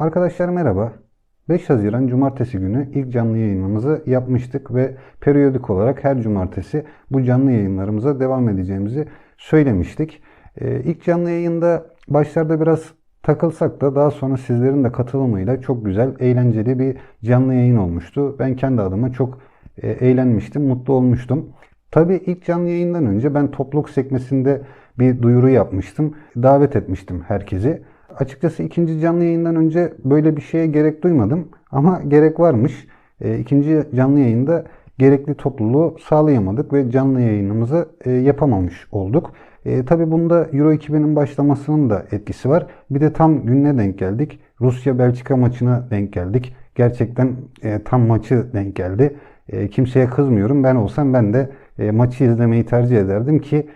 Arkadaşlar merhaba. 5 Haziran Cumartesi günü ilk canlı yayınımızı yapmıştık ve periyodik olarak her cumartesi bu canlı yayınlarımıza devam edeceğimizi söylemiştik. Ee, ilk canlı yayında başlarda biraz takılsak da daha sonra sizlerin de katılımıyla çok güzel, eğlenceli bir canlı yayın olmuştu. Ben kendi adıma çok e, eğlenmiştim, mutlu olmuştum. Tabii ilk canlı yayından önce ben topluluk sekmesinde bir duyuru yapmıştım. Davet etmiştim herkesi. Açıkçası ikinci canlı yayından önce böyle bir şeye gerek duymadım ama gerek varmış. E, ikinci canlı yayında gerekli topluluğu sağlayamadık ve canlı yayınımızı e, yapamamış olduk. E, Tabi bunda Euro 2000'in başlamasının da etkisi var. Bir de tam gününe denk geldik. Rusya-Belçika maçına denk geldik. Gerçekten e, tam maçı denk geldi. E, kimseye kızmıyorum. Ben olsam ben de e, maçı izlemeyi tercih ederdim ki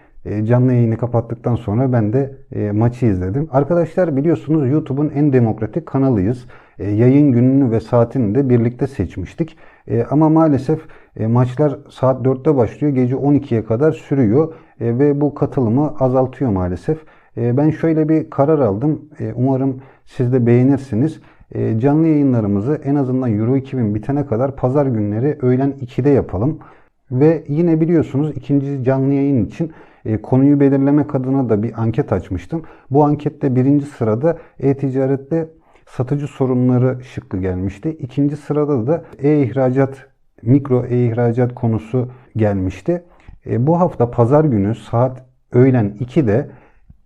canlı yayını kapattıktan sonra ben de e, maçı izledim. Arkadaşlar biliyorsunuz YouTube'un en demokratik kanalıyız. E, yayın gününü ve saatini de birlikte seçmiştik. E, ama maalesef e, maçlar saat 4'te başlıyor, gece 12'ye kadar sürüyor e, ve bu katılımı azaltıyor maalesef. E, ben şöyle bir karar aldım. E, umarım siz de beğenirsiniz. E, canlı yayınlarımızı en azından Euro 2000 bitene kadar pazar günleri öğlen 2'de yapalım. Ve yine biliyorsunuz ikinci canlı yayın için e, konuyu belirlemek adına da bir anket açmıştım. Bu ankette birinci sırada e-ticarette satıcı sorunları şıkkı gelmişti. İkinci sırada da e-ihracat, mikro e-ihracat konusu gelmişti. E, bu hafta pazar günü saat öğlen 2'de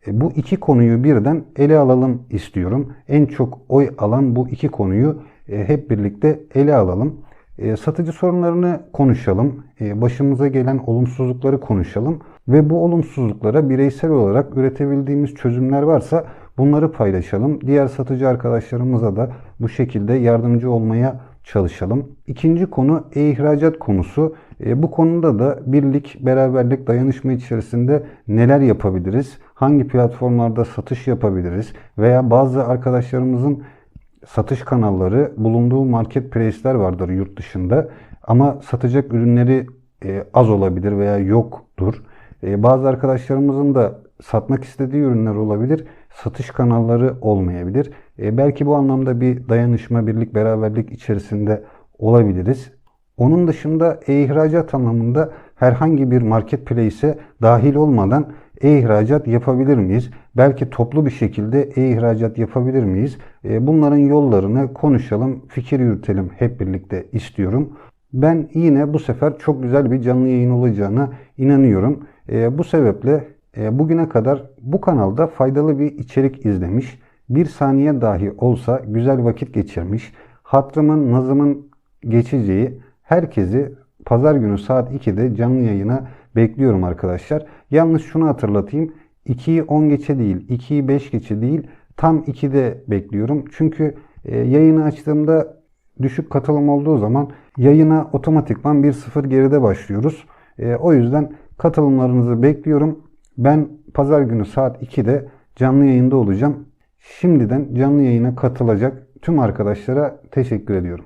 e, bu iki konuyu birden ele alalım istiyorum. En çok oy alan bu iki konuyu e, hep birlikte ele alalım. E, satıcı sorunlarını konuşalım. E, başımıza gelen olumsuzlukları konuşalım. Ve bu olumsuzluklara bireysel olarak üretebildiğimiz çözümler varsa bunları paylaşalım. Diğer satıcı arkadaşlarımıza da bu şekilde yardımcı olmaya çalışalım. İkinci konu e-ihracat konusu. E, bu konuda da birlik, beraberlik, dayanışma içerisinde neler yapabiliriz? Hangi platformlarda satış yapabiliriz? Veya bazı arkadaşlarımızın satış kanalları bulunduğu marketplace'ler vardır yurt dışında. Ama satacak ürünleri e, az olabilir veya yoktur. E, bazı arkadaşlarımızın da satmak istediği ürünler olabilir. Satış kanalları olmayabilir. E, belki bu anlamda bir dayanışma, birlik, beraberlik içerisinde olabiliriz. Onun dışında e-ihracat anlamında herhangi bir marketplace'e dahil olmadan e-ihracat yapabilir miyiz? Belki toplu bir şekilde e-ihracat yapabilir miyiz? E, bunların yollarını konuşalım, fikir yürütelim hep birlikte istiyorum. Ben yine bu sefer çok güzel bir canlı yayın olacağına inanıyorum. E, bu sebeple e, bugüne kadar bu kanalda faydalı bir içerik izlemiş, bir saniye dahi olsa güzel vakit geçirmiş, hatrımın, nazımın geçeceği herkesi pazar günü saat 2'de canlı yayına bekliyorum arkadaşlar. Yalnız şunu hatırlatayım. 2'yi 10 geçe değil, 2'yi 5 geçe değil, tam 2'de bekliyorum. Çünkü e, yayını açtığımda düşük katılım olduğu zaman yayına otomatikman 1-0 geride başlıyoruz. E, o yüzden katılımlarınızı bekliyorum. Ben pazar günü saat 2'de canlı yayında olacağım. Şimdiden canlı yayına katılacak tüm arkadaşlara teşekkür ediyorum.